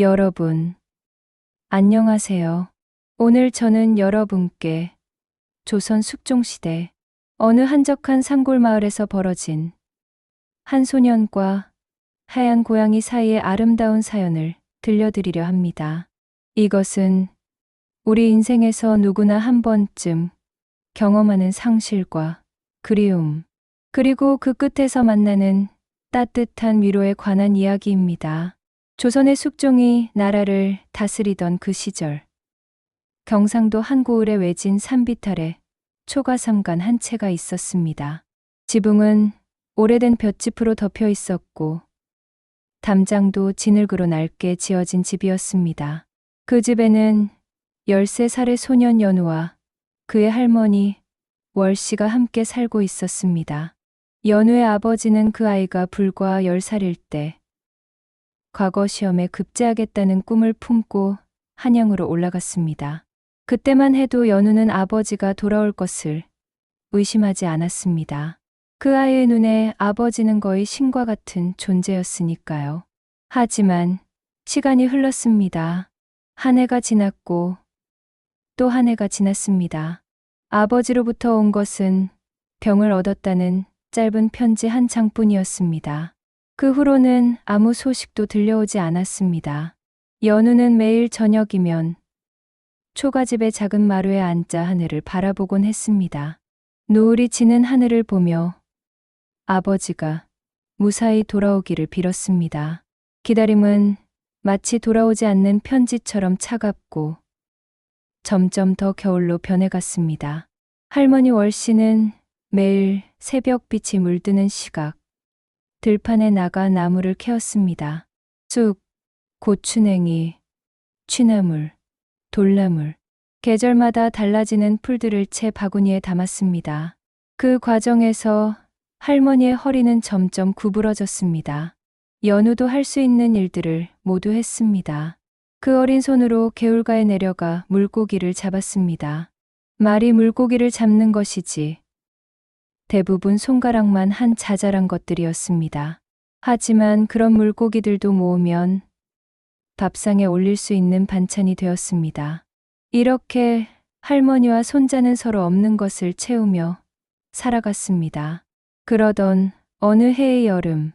여러분, 안녕하세요. 오늘 저는 여러분께 조선 숙종시대 어느 한적한 산골 마을에서 벌어진 한 소년과 하얀 고양이 사이의 아름다운 사연을 들려드리려 합니다. 이것은 우리 인생에서 누구나 한 번쯤 경험하는 상실과 그리움, 그리고 그 끝에서 만나는 따뜻한 위로에 관한 이야기입니다. 조선의 숙종이 나라를 다스리던 그 시절, 경상도 한 고을의 외진 산비탈에 초가삼간 한 채가 있었습니다. 지붕은 오래된 볏짚으로 덮여 있었고, 담장도 진흙으로 낡게 지어진 집이었습니다. 그 집에는 13살의 소년 연우와 그의 할머니 월씨가 함께 살고 있었습니다. 연우의 아버지는 그 아이가 불과 10살일 때 과거 시험에 급제하겠다는 꿈을 품고 한양으로 올라갔습니다. 그때만 해도 연우는 아버지가 돌아올 것을 의심하지 않았습니다. 그 아이의 눈에 아버지는 거의 신과 같은 존재였으니까요. 하지만 시간이 흘렀습니다. 한 해가 지났고 또 한 해가 지났습니다. 아버지로부터 온 것은 병을 얻었다는 짧은 편지 한 장뿐이었습니다. 그 후로는 아무 소식도 들려오지 않았습니다. 연우는 매일 저녁이면 초가집의 작은 마루에 앉아 하늘을 바라보곤 했습니다. 노을이 지는 하늘을 보며 아버지가 무사히 돌아오기를 빌었습니다. 기다림은 마치 돌아오지 않는 편지처럼 차갑고 점점 더 겨울로 변해갔습니다. 할머니 월씨는 매일 새벽 빛이 물드는 시각, 들판에 나가 나무를 캐었습니다. 쑥, 고추냉이, 취나물, 돌나물, 계절마다 달라지는 풀들을 채 바구니에 담았습니다. 그 과정에서 할머니의 허리는 점점 구부러졌습니다. 연우도 할 수 있는 일들을 모두 했습니다. 그 어린 손으로 개울가에 내려가 물고기를 잡았습니다. 말이 물고기를 잡는 것이지 대부분 손가락만 한 자잘한 것들이었습니다. 하지만 그런 물고기들도 모으면 밥상에 올릴 수 있는 반찬이 되었습니다. 이렇게 할머니와 손자는 서로 없는 것을 채우며 살아갔습니다. 그러던 어느 해의 여름,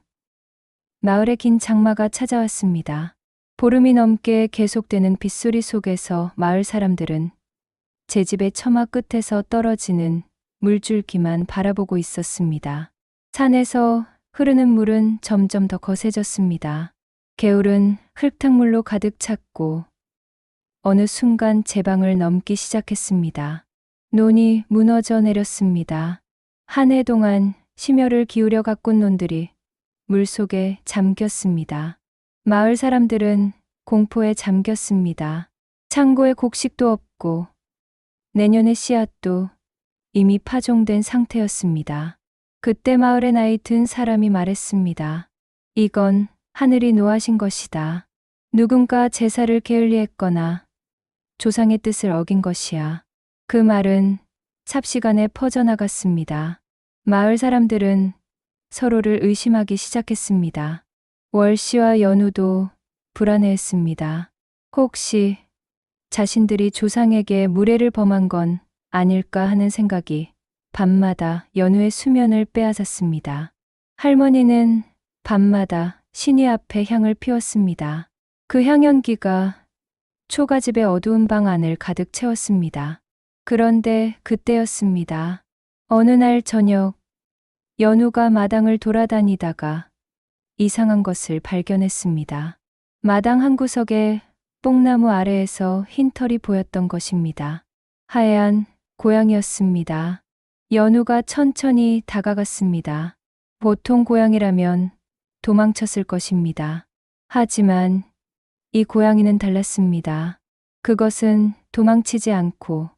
마을에 긴 장마가 찾아왔습니다. 보름이 넘게 계속되는 빗소리 속에서 마을 사람들은 제 집의 처마 끝에서 떨어지는 물줄기만 바라보고 있었습니다. 산에서 흐르는 물은 점점 더 거세졌습니다. 개울은 흙탕물로 가득 찼고 어느 순간 제 방을 넘기 시작했습니다. 논이 무너져 내렸습니다. 한 해 동안 심혈을 기울여 가꾼 논들이 물속에 잠겼습니다. 마을 사람들은 공포에 잠겼습니다. 창고에 곡식도 없고 내년의 씨앗도 이미 파종된 상태였습니다. 그때 마을에 나이 든 사람이 말했습니다. 이건 하늘이 노하신 것이다. 누군가 제사를 게을리했거나 조상의 뜻을 어긴 것이야. 그 말은 삽시간에 퍼져나갔습니다. 마을 사람들은 서로를 의심하기 시작했습니다. 월씨와 연우도 불안해했습니다. 혹시 자신들이 조상에게 무례를 범한 건 아닐까 하는 생각이 밤마다 연우의 수면을 빼앗았습니다. 할머니는 밤마다 신이 앞에 향을 피웠습니다. 그 향연기가 초가집의 어두운 방 안을 가득 채웠습니다. 그런데 그때였습니다. 어느 날 저녁, 연우가 마당을 돌아다니다가 이상한 것을 발견했습니다. 마당 한 구석에 뽕나무 아래에서 흰 털이 보였던 것입니다. 하얀 고양이였습니다. 연우가 천천히 다가갔습니다. 보통 고양이라면 도망쳤을 것입니다. 하지만 이 고양이는 달랐습니다. 그것은 도망치지 않고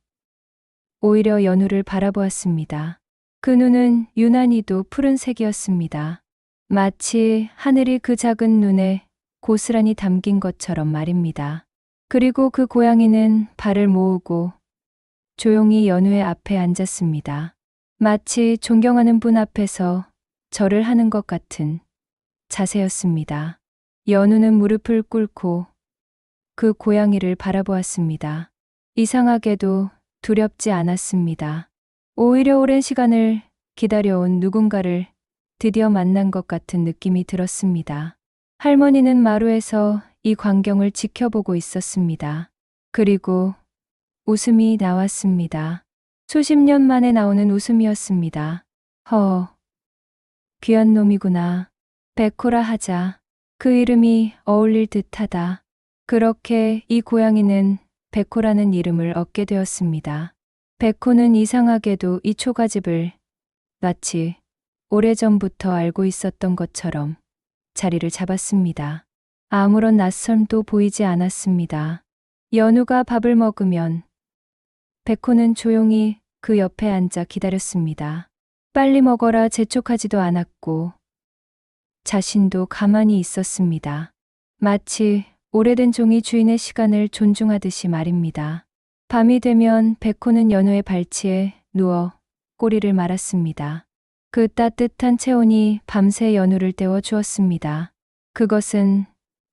오히려 연우를 바라보았습니다. 그 눈은 유난히도 푸른색이었습니다. 마치 하늘이 그 작은 눈에 고스란히 담긴 것처럼 말입니다. 그리고 그 고양이는 발을 모으고 조용히 연우의 앞에 앉았습니다. 마치 존경하는 분 앞에서 절을 하는 것 같은 자세였습니다. 연우는 무릎을 꿇고 그 고양이를 바라보았습니다. 이상하게도 두렵지 않았습니다. 오히려 오랜 시간을 기다려온 누군가를 드디어 만난 것 같은 느낌이 들었습니다. 할머니는 마루에서 이 광경을 지켜보고 있었습니다. 그리고 웃음이 나왔습니다. 수십 년 만에 나오는 웃음이었습니다. 허, 귀한 놈이구나. 백호라 하자. 그 이름이 어울릴 듯하다. 그렇게 이 고양이는 백호라는 이름을 얻게 되었습니다. 백호는 이상하게도 이 초가집을 마치 오래전부터 알고 있었던 것처럼 자리를 잡았습니다. 아무런 낯섦도 보이지 않았습니다. 연우가 밥을 먹으면 백호는 조용히 그 옆에 앉아 기다렸습니다. 빨리 먹어라 재촉하지도 않았고 자신도 가만히 있었습니다. 마치 오래된 종이 주인의 시간을 존중하듯이 말입니다. 밤이 되면 백호는 연우의 발치에 누워 꼬리를 말았습니다. 그 따뜻한 체온이 밤새 연우를 때워 주었습니다. 그것은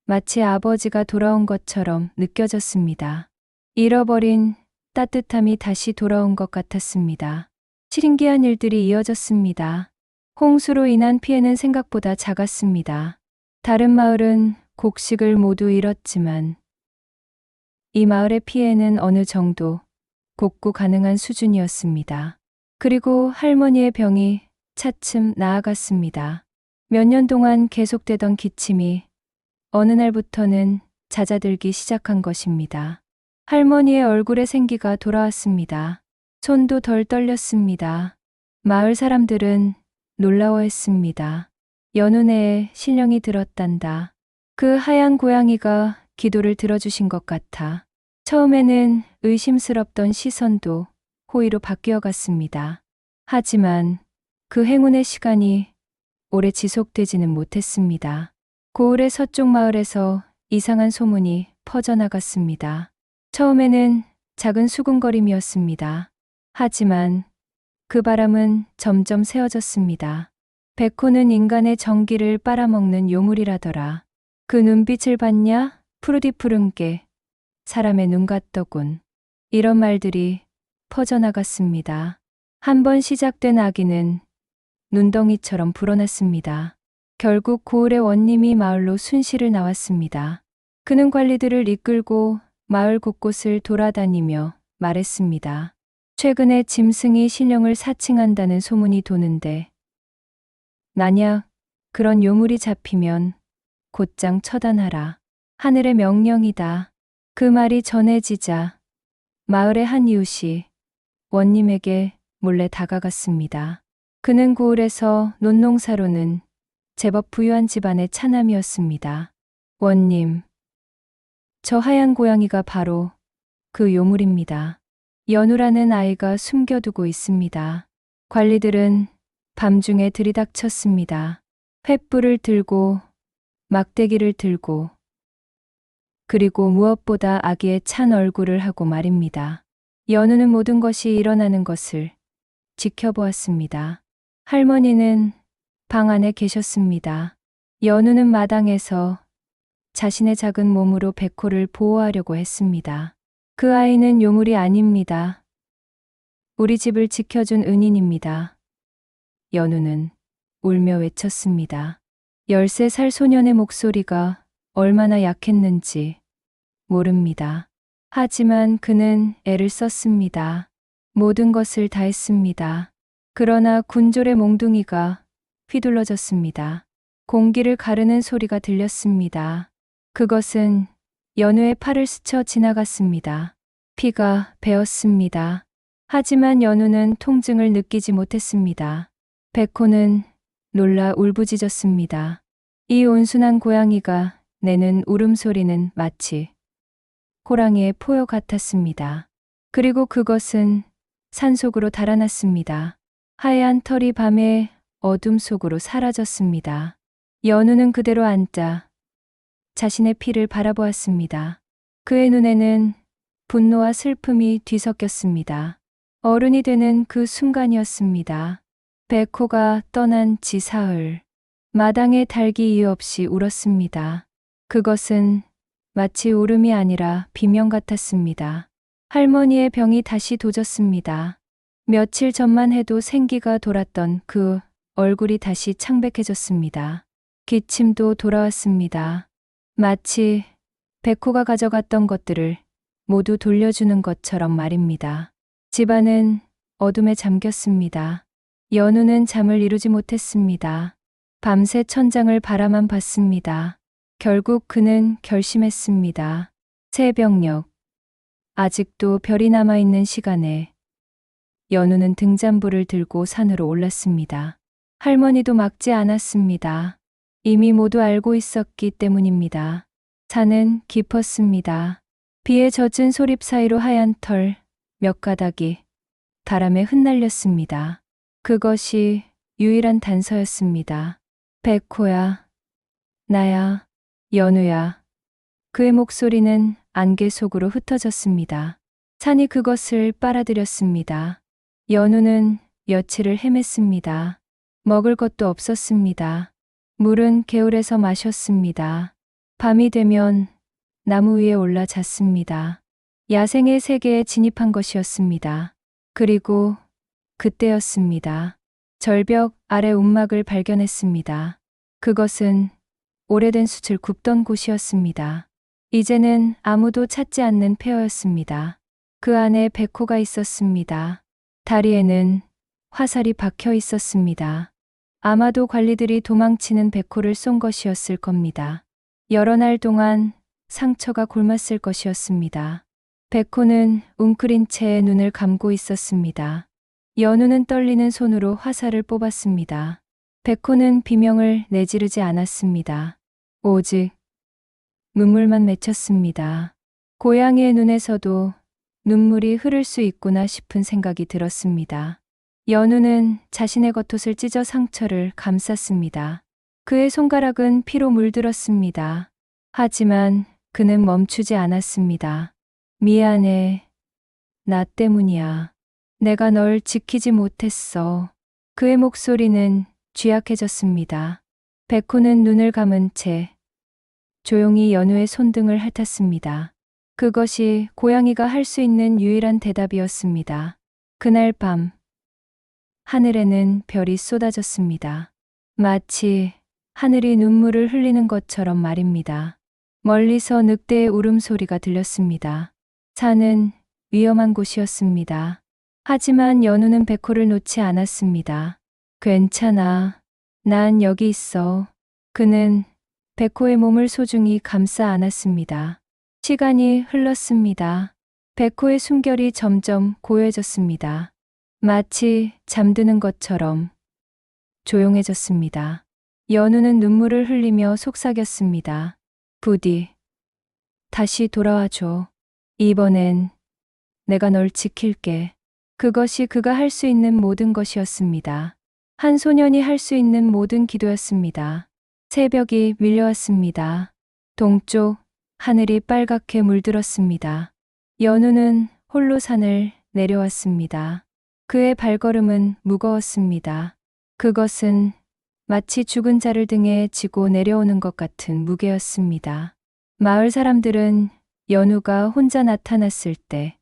마치 아버지가 돌아온 것처럼 느껴졌습니다. 잃어버린 따뜻함이 다시 돌아온 것 같았습니다. 신기한 일들이 이어졌습니다. 홍수로 인한 피해는 생각보다 작았습니다. 다른 마을은 곡식을 모두 잃었지만 이 마을의 피해는 어느 정도 복구 가능한 수준이었습니다. 그리고 할머니의 병이 차츰 나아갔습니다. 몇 년 동안 계속되던 기침이 어느 날부터는 잦아들기 시작한 것입니다. 할머니의 얼굴에 생기가 돌아왔습니다. 손도 덜 떨렸습니다. 마을 사람들은 놀라워했습니다. 연운에 신령이 들었단다. 그 하얀 고양이가 기도를 들어주신 것 같아. 처음에는 의심스럽던 시선도 호의로 바뀌어 갔습니다. 하지만 그 행운의 시간이 오래 지속되지는 못했습니다. 고을의 서쪽 마을에서 이상한 소문이 퍼져나갔습니다. 처음에는 작은 수군거림이었습니다. 하지만 그 바람은 점점 세워졌습니다. 백호는 인간의 정기를 빨아먹는 요물이라더라. 그 눈빛을 봤냐? 푸르디 푸른 게 사람의 눈 같더군. 이런 말들이 퍼져나갔습니다. 한 번 시작된 악의는 눈덩이처럼 불어났습니다. 결국 고을의 원님이 마을로 순시를 나왔습니다. 그는 관리들을 이끌고 마을 곳곳을 돌아다니며 말했습니다. 최근에 짐승이 신령을 사칭한다는 소문이 도는데 만약 그런 요물이 잡히면 곧장 처단하라. 하늘의 명령이다. 그 말이 전해지자 마을의 한 이웃이 원님에게 몰래 다가갔습니다. 그는 고을에서 논농사로는 제법 부유한 집안의 차남이었습니다. 원님, 저 하얀 고양이가 바로 그 요물입니다. 연우라는 아이가 숨겨두고 있습니다. 관리들은 밤중에 들이닥쳤습니다. 횃불을 들고 막대기를 들고 그리고 무엇보다 아기의 찬 얼굴을 하고 말입니다. 연우는 모든 것이 일어나는 것을 지켜보았습니다. 할머니는 방 안에 계셨습니다. 연우는 마당에서 자신의 작은 몸으로 백호를 보호하려고 했습니다. 그 아이는 요물이 아닙니다. 우리 집을 지켜준 은인입니다. 연우는 울며 외쳤습니다. 13살 소년의 목소리가 얼마나 약했는지 모릅니다. 하지만 그는 애를 썼습니다. 모든 것을 다 했습니다. 그러나 군졸의 몽둥이가 휘둘러졌습니다. 공기를 가르는 소리가 들렸습니다. 그것은 연우의 팔을 스쳐 지나갔습니다. 피가 배었습니다. 하지만 연우는 통증을 느끼지 못했습니다. 백호는 놀라 울부짖었습니다. 이 온순한 고양이가 내는 울음소리는 마치 호랑이의 포효 같았습니다. 그리고 그것은 산속으로 달아났습니다. 하얀 털이 밤의 어둠 속으로 사라졌습니다. 연우는 그대로 앉자 자신의 피를 바라보았습니다. 그의 눈에는 분노와 슬픔이 뒤섞였습니다. 어른이 되는 그 순간이었습니다. 백호가 떠난 지 사흘. 마당에 달기 이유 없이 울었습니다. 그것은 마치 울음이 아니라 비명 같았습니다. 할머니의 병이 다시 도졌습니다. 며칠 전만 해도 생기가 돌았던 그 얼굴이 다시 창백해졌습니다. 기침도 돌아왔습니다. 마치 백호가 가져갔던 것들을 모두 돌려주는 것처럼 말입니다. 집안은 어둠에 잠겼습니다. 연우는 잠을 이루지 못했습니다. 밤새 천장을 바라만 봤습니다. 결국 그는 결심했습니다. 새벽녘. 아직도 별이 남아있는 시간에 연우는 등잔불을 들고 산으로 올랐습니다. 할머니도 막지 않았습니다. 이미 모두 알고 있었기 때문입니다. 산은 깊었습니다. 비에 젖은 소립 사이로 하얀 털 몇 가닥이 바람에 흩날렸습니다. 그것이 유일한 단서였습니다. 백호야, 나야, 연우야. 그의 목소리는 안개 속으로 흩어졌습니다. 산이 그것을 빨아들였습니다. 연우는 며칠을 헤맸습니다. 먹을 것도 없었습니다. 물은 개울에서 마셨습니다. 밤이 되면 나무 위에 올라 잤습니다. 야생의 세계에 진입한 것이었습니다. 그리고 그때였습니다. 절벽 아래 움막을 발견했습니다. 그것은 오래된 숯을 굽던 곳이었습니다. 이제는 아무도 찾지 않는 폐허였습니다. 그 안에 백호가 있었습니다. 다리에는 화살이 박혀 있었습니다. 아마도 관리들이 도망치는 백호를 쏜 것이었을 겁니다. 여러 날 동안 상처가 곪았을 것이었습니다. 백호는 웅크린 채 눈을 감고 있었습니다. 연우는 떨리는 손으로 화살을 뽑았습니다. 백호는 비명을 내지르지 않았습니다. 오직 눈물만 맺혔습니다. 고양이의 눈에서도 눈물이 흐를 수 있구나 싶은 생각이 들었습니다. 연우는 자신의 겉옷을 찢어 상처를 감쌌습니다. 그의 손가락은 피로 물들었습니다. 하지만 그는 멈추지 않았습니다. 미안해. 나 때문이야. 내가 널 지키지 못했어. 그의 목소리는 쥐약해졌습니다. 백호는 눈을 감은 채 조용히 연우의 손등을 핥았습니다. 그것이 고양이가 할 수 있는 유일한 대답이었습니다. 그날 밤, 하늘에는 별이 쏟아졌습니다. 마치 하늘이 눈물을 흘리는 것처럼 말입니다. 멀리서 늑대의 울음소리가 들렸습니다. 산은 위험한 곳이었습니다. 하지만 연우는 백호를 놓지 않았습니다. 괜찮아. 난 여기 있어. 그는 백호의 몸을 소중히 감싸 안았습니다. 시간이 흘렀습니다. 백호의 숨결이 점점 고요해졌습니다. 마치 잠드는 것처럼 조용해졌습니다. 연우는 눈물을 흘리며 속삭였습니다. 부디 다시 돌아와 줘. 이번엔 내가 널 지킬게. 그것이 그가 할 수 있는 모든 것이었습니다. 한 소년이 할 수 있는 모든 기도였습니다. 새벽이 밀려왔습니다. 동쪽 하늘이 빨갛게 물들었습니다. 연우는 홀로 산을 내려왔습니다. 그의 발걸음은 무거웠습니다. 그것은 마치 죽은 자를 등에 지고 내려오는 것 같은 무게였습니다. 마을 사람들은 연우가 혼자 나타났을 때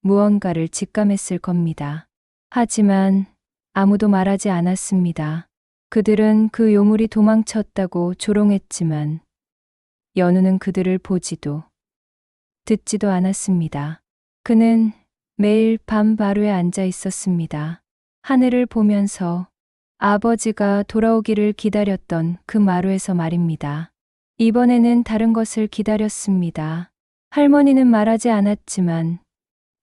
무언가를 직감했을 겁니다. 하지만 아무도 말하지 않았습니다. 그들은 그 요물이 도망쳤다고 조롱했지만 연우는 그들을 보지도 듣지도 않았습니다. 그는 매일 밤 바루에 앉아 있었습니다. 하늘을 보면서 아버지가 돌아오기를 기다렸던 그 마루에서 말입니다. 이번에는 다른 것을 기다렸습니다. 할머니는 말하지 않았지만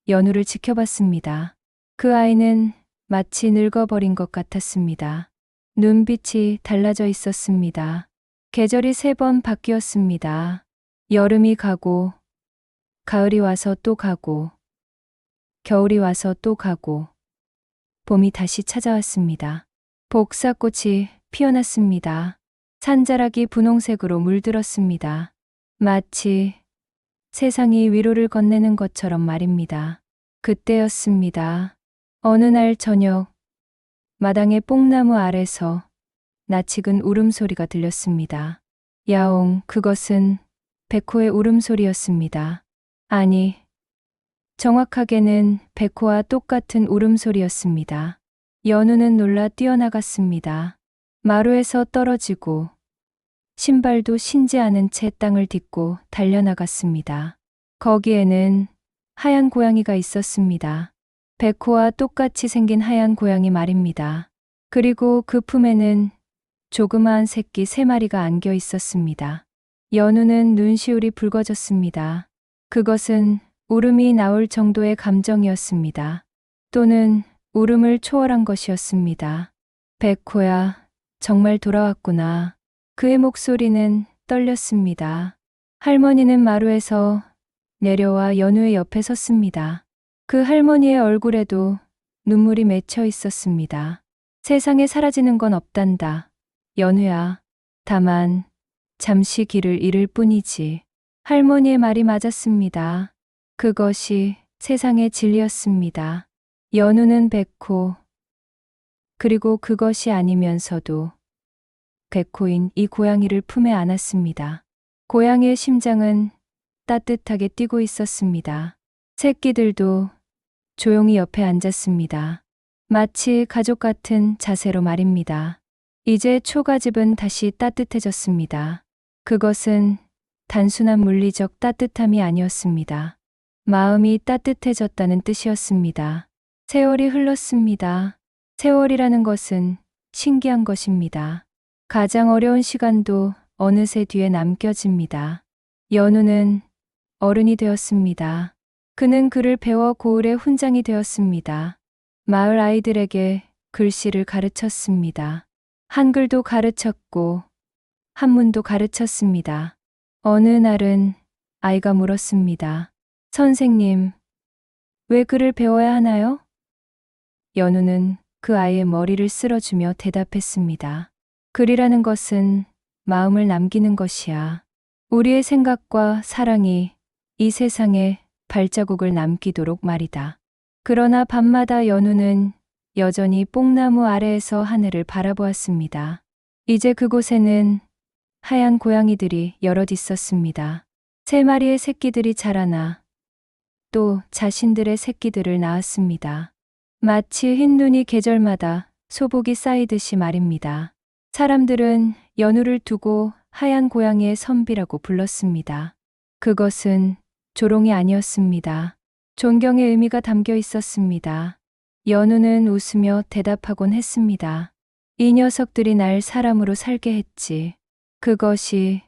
연우를 지켜봤습니다. 그 아이는 마치 늙어버린 것 같았습니다. 눈빛이 달라져 있었습니다. 계절이 세 번 바뀌었습니다. 여름이 가고, 가을이 와서 또 가고, 겨울이 와서 또 가고, 봄이 다시 찾아왔습니다. 복사꽃이 피어났습니다. 산자락이 분홍색으로 물들었습니다. 마치 세상이 위로를 건네는 것처럼 말입니다. 그때였습니다. 어느 날 저녁, 마당의 뽕나무 아래서 낯익은 울음소리가 들렸습니다. 야옹, 그것은 백호의 울음소리였습니다. 아니, 정확하게는 백호와 똑같은 울음소리였습니다. 연우는 놀라 뛰어나갔습니다. 마루에서 떨어지고 신발도 신지 않은 채 땅을 딛고 달려나갔습니다. 거기에는 하얀 고양이가 있었습니다. 백호와 똑같이 생긴 하얀 고양이 말입니다. 그리고 그 품에는 조그마한 새끼 세 마리가 안겨 있었습니다. 연우는 눈시울이 붉어졌습니다. 그것은 울음이 나올 정도의 감정이었습니다. 또는 울음을 초월한 것이었습니다. 백호야, 정말 돌아왔구나. 그의 목소리는 떨렸습니다. 할머니는 마루에서 내려와 연우의 옆에 섰습니다. 그 할머니의 얼굴에도 눈물이 맺혀 있었습니다. 세상에 사라지는 건 없단다. 연우야. 다만 잠시 길을 잃을 뿐이지. 할머니의 말이 맞았습니다. 그것이 세상의 진리였습니다. 연우는 백호. 그리고 그것이 아니면서도 백호인 이 고양이를 품에 안았습니다. 고양이의 심장은 따뜻하게 뛰고 있었습니다. 새끼들도 조용히 옆에 앉았습니다. 마치 가족 같은 자세로 말입니다. 이제 초가집은 다시 따뜻해졌습니다. 그것은 단순한 물리적 따뜻함이 아니었습니다. 마음이 따뜻해졌다는 뜻이었습니다. 세월이 흘렀습니다. 세월이라는 것은 신기한 것입니다. 가장 어려운 시간도 어느새 뒤에 남겨집니다. 연우는 어른이 되었습니다. 그는 글을 배워 고을의 훈장이 되었습니다. 마을 아이들에게 글씨를 가르쳤습니다. 한글도 가르쳤고 한문도 가르쳤습니다. 어느 날은 아이가 물었습니다. 선생님, 왜 글을 배워야 하나요? 연우는 그 아이의 머리를 쓸어주며 대답했습니다. 글이라는 것은 마음을 남기는 것이야. 우리의 생각과 사랑이 이 세상에 발자국을 남기도록 말이다. 그러나 밤마다 연우는 여전히 뽕나무 아래에서 하늘을 바라보았습니다. 이제 그곳에는 하얀 고양이들이 여럿 있었습니다. 세 마리의 새끼들이 자라나 또 자신들의 새끼들을 낳았습니다. 마치 흰 눈이 계절마다 소복이 쌓이듯이 말입니다. 사람들은 연우를 두고 하얀 고양이의 선비라고 불렀습니다. 그것은 조롱이 아니었습니다. 존경의 의미가 담겨 있었습니다. 연우는 웃으며 대답하곤 했습니다. 이 녀석들이 날 사람으로 살게 했지. 그것이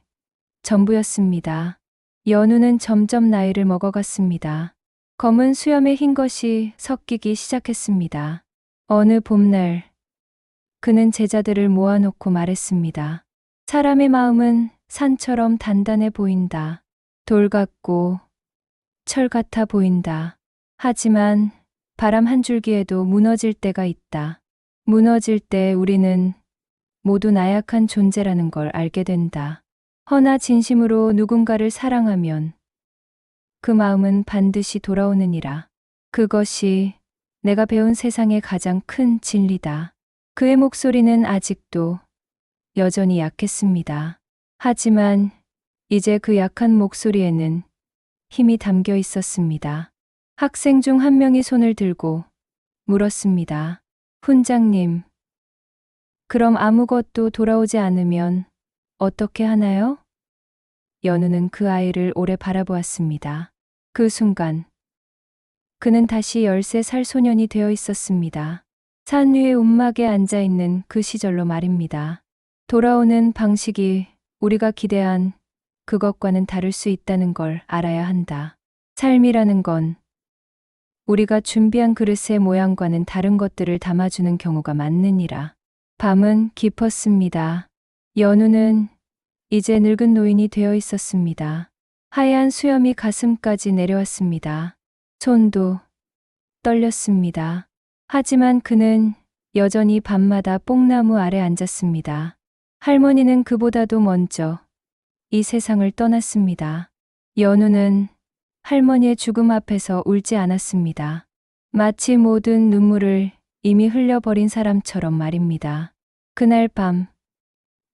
전부였습니다. 연우는 점점 나이를 먹어갔습니다. 검은 수염에 흰 것이 섞이기 시작했습니다. 어느 봄날, 그는 제자들을 모아놓고 말했습니다. 사람의 마음은 산처럼 단단해 보인다. 돌 같고 철 같아 보인다. 하지만 바람 한 줄기에도 무너질 때가 있다. 무너질 때 우리는 모두 나약한 존재라는 걸 알게 된다. 허나 진심으로 누군가를 사랑하면 그 마음은 반드시 돌아오느니라. 그것이 내가 배운 세상의 가장 큰 진리다. 그의 목소리는 아직도 여전히 약했습니다. 하지만 이제 그 약한 목소리에는 힘이 담겨 있었습니다. 학생 중 한 명이 손을 들고 물었습니다. 훈장님, 그럼 아무것도 돌아오지 않으면 어떻게 하나요? 연우는 그 아이를 오래 바라보았습니다. 그 순간 그는 다시 13살 소년이 되어 있었습니다. 산 위의 움막에 앉아 있는 그 시절로 말입니다. 돌아오는 방식이 우리가 기대한 그것과는 다를 수 있다는 걸 알아야 한다. 삶이라는 건 우리가 준비한 그릇의 모양과는 다른 것들을 담아주는 경우가 많느니라. 밤은 깊었습니다. 연우는 이제 늙은 노인이 되어 있었습니다. 하얀 수염이 가슴까지 내려왔습니다. 손도 떨렸습니다. 하지만 그는 여전히 밤마다 뽕나무 아래 앉았습니다. 할머니는 그보다도 먼저 이 세상을 떠났습니다. 연우는 할머니의 죽음 앞에서 울지 않았습니다. 마치 모든 눈물을 이미 흘려버린 사람처럼 말입니다. 그날 밤,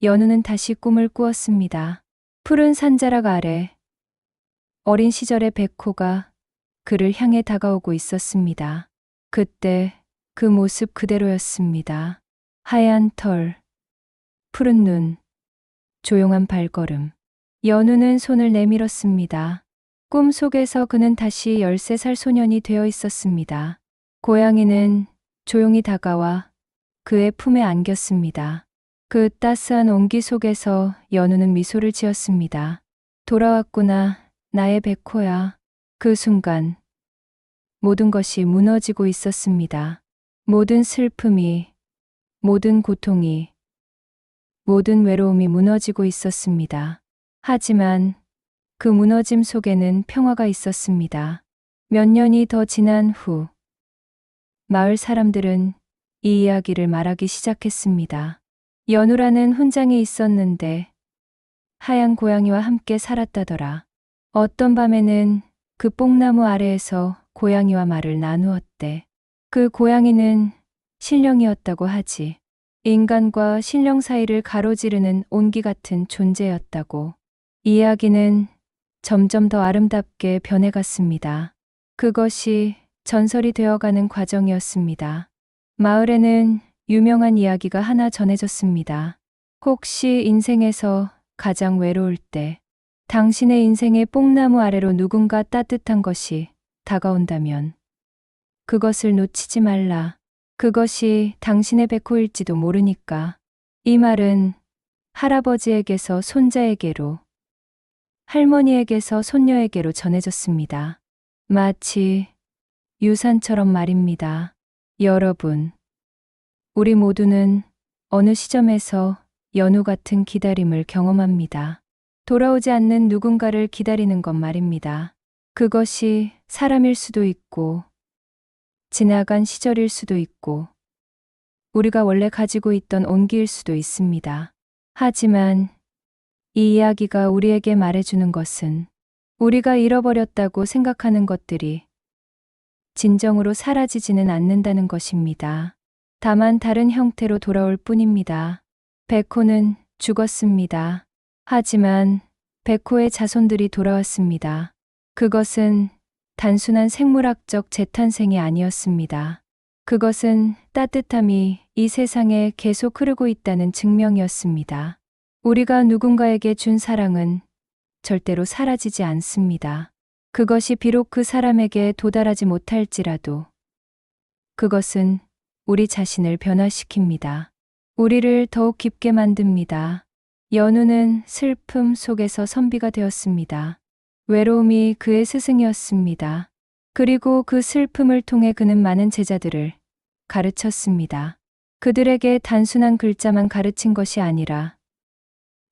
연우는 다시 꿈을 꾸었습니다. 푸른 산자락 아래 어린 시절의 백호가 그를 향해 다가오고 있었습니다. 그때 그 모습 그대로였습니다. 하얀 털, 푸른 눈, 조용한 발걸음. 연우는 손을 내밀었습니다. 꿈속에서 그는 다시 13살 소년이 되어 있었습니다. 고양이는 조용히 다가와 그의 품에 안겼습니다. 그 따스한 온기 속에서 연우는 미소를 지었습니다. 돌아왔구나, 나의 백호야. 그 순간 모든 것이 무너지고 있었습니다. 모든 슬픔이, 모든 고통이, 모든 외로움이 무너지고 있었습니다. 하지만 그 무너짐 속에는 평화가 있었습니다. 몇 년이 더 지난 후, 마을 사람들은 이 이야기를 말하기 시작했습니다. 연우라는 훈장이 있었는데, 하얀 고양이와 함께 살았다더라. 어떤 밤에는 그 뽕나무 아래에서 고양이와 말을 나누었대. 그 고양이는 신령이었다고 하지. 인간과 신령 사이를 가로지르는 온기 같은 존재였다고. 이야기는 점점 더 아름답게 변해갔습니다. 그것이 전설이 되어가는 과정이었습니다. 마을에는 유명한 이야기가 하나 전해졌습니다. 혹시 인생에서 가장 외로울 때 당신의 인생의 뽕나무 아래로 누군가 따뜻한 것이 다가온다면 그것을 놓치지 말라. 그것이 당신의 백호일지도 모르니까. 이 말은 할아버지에게서 손자에게로, 할머니에게서 손녀에게로 전해졌습니다. 마치 유산처럼 말입니다. 여러분, 우리 모두는 어느 시점에서 연우 같은 기다림을 경험합니다. 돌아오지 않는 누군가를 기다리는 것 말입니다. 그것이 사람일 수도 있고, 지나간 시절일 수도 있고, 우리가 원래 가지고 있던 온기일 수도 있습니다. 하지만 이 이야기가 우리에게 말해주는 것은 우리가 잃어버렸다고 생각하는 것들이 진정으로 사라지지는 않는다는 것입니다. 다만 다른 형태로 돌아올 뿐입니다. 백호는 죽었습니다. 하지만 백호의 자손들이 돌아왔습니다. 그것은 단순한 생물학적 재탄생이 아니었습니다. 그것은 따뜻함이 이 세상에 계속 흐르고 있다는 증명이었습니다. 우리가 누군가에게 준 사랑은 절대로 사라지지 않습니다. 그것이 비록 그 사람에게 도달하지 못할지라도 그것은 우리 자신을 변화시킵니다. 우리를 더욱 깊게 만듭니다. 연우는 슬픔 속에서 선비가 되었습니다. 외로움이 그의 스승이었습니다. 그리고 그 슬픔을 통해 그는 많은 제자들을 가르쳤습니다. 그들에게 단순한 글자만 가르친 것이 아니라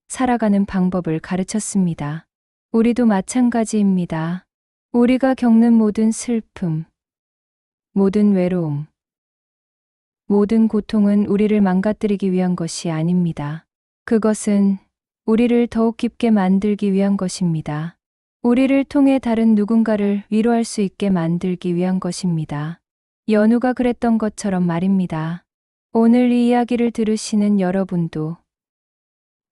살아가는 방법을 가르쳤습니다. 우리도 마찬가지입니다. 우리가 겪는 모든 슬픔, 모든 외로움, 모든 고통은 우리를 망가뜨리기 위한 것이 아닙니다. 그것은 우리를 더욱 깊게 만들기 위한 것입니다. 우리를 통해 다른 누군가를 위로할 수 있게 만들기 위한 것입니다. 연우가 그랬던 것처럼 말입니다. 오늘 이 이야기를 들으시는 여러분도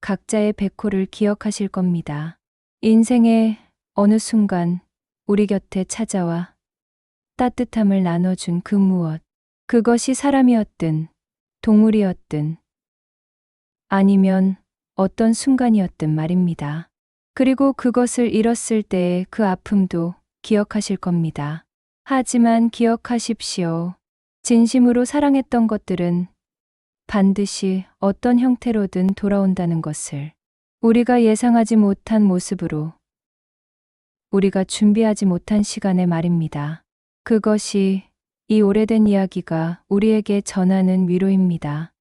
각자의 백호를 기억하실 겁니다. 인생의 어느 순간 우리 곁에 찾아와 따뜻함을 나눠준 그 무엇. 그것이 사람이었든 동물이었든 아니면 어떤 순간이었든 말입니다. 그리고 그것을 잃었을 때의 그 아픔도 기억하실 겁니다. 하지만 기억하십시오. 진심으로 사랑했던 것들은 반드시 어떤 형태로든 돌아온다는 것을 우리가 예상하지 못한 모습으로 우리가 준비하지 못한 시간에 말입니다. 그것이 이 오래된 이야기가 우리에게 전하는 위로입니다.